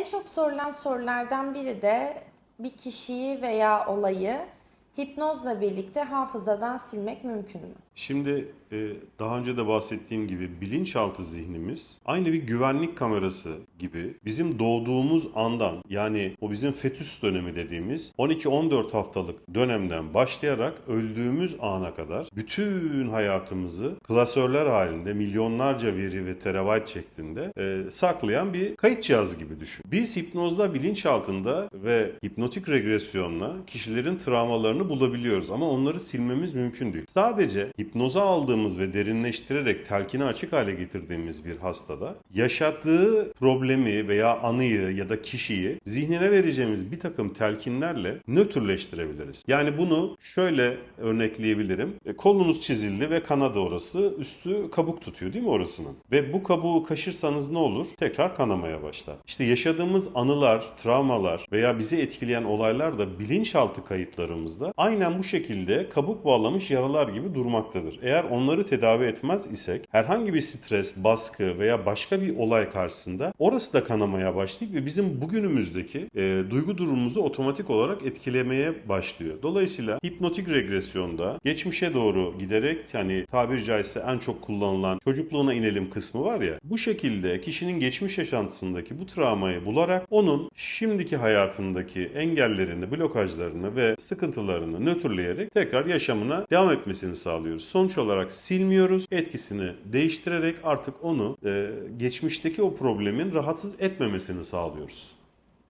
En çok sorulan sorulardan biri de bir kişiyi veya olayı hipnozla birlikte hafızadan silmek mümkün mü? Şimdi e, daha önce de bahsettiğim gibi bilinçaltı zihnimiz aynı bir güvenlik kamerası gibi bizim doğduğumuz andan yani o bizim fetüs dönemi dediğimiz 12-14 haftalık dönemden başlayarak öldüğümüz ana kadar bütün hayatımızı klasörler halinde milyonlarca veri ve terabayt şeklinde e, saklayan bir kayıt cihazı gibi düşün. Biz hipnozda bilinçaltında ve hipnotik regresyonla kişilerin travmalarını bulabiliyoruz ama onları silmemiz mümkün değil. Sadece hipnoza aldığımız ve derinleştirerek telkine açık hale getirdiğimiz bir hastada yaşadığı problemi veya anıyı ya da kişiyi zihnine vereceğimiz bir takım telkinlerle nötrleştirebiliriz. Yani bunu şöyle örnekleyebilirim. E, Kolunuz çizildi ve kanadı orası. Üstü kabuk tutuyor değil mi orasının? Ve bu kabuğu kaşırsanız ne olur? Tekrar kanamaya başlar. İşte yaşadığımız anılar, travmalar veya bizi etkileyen olaylar da bilinçaltı kayıtlarımızda aynen bu şekilde kabuk bağlamış yaralar gibi durmaktadır. Eğer onları tedavi etmez isek herhangi bir stres, baskı veya başka bir olay karşısında orası da kanamaya başlayıp ve bizim bugünümüzdeki e, duygu durumumuzu otomatik olarak etkilemeye başlıyor. Dolayısıyla hipnotik regresyonda geçmişe doğru giderek yani tabiri caizse en çok kullanılan çocukluğuna inelim kısmı var ya bu şekilde kişinin geçmiş yaşantısındaki bu travmayı bularak onun şimdiki hayatındaki engellerini, blokajlarını ve sıkıntılarını nötrleyerek tekrar yaşamına devam etmesini sağlıyoruz. Sonuç olarak silmiyoruz, etkisini değiştirerek artık onu e, geçmişteki o problemin rahatsız etmemesini sağlıyoruz.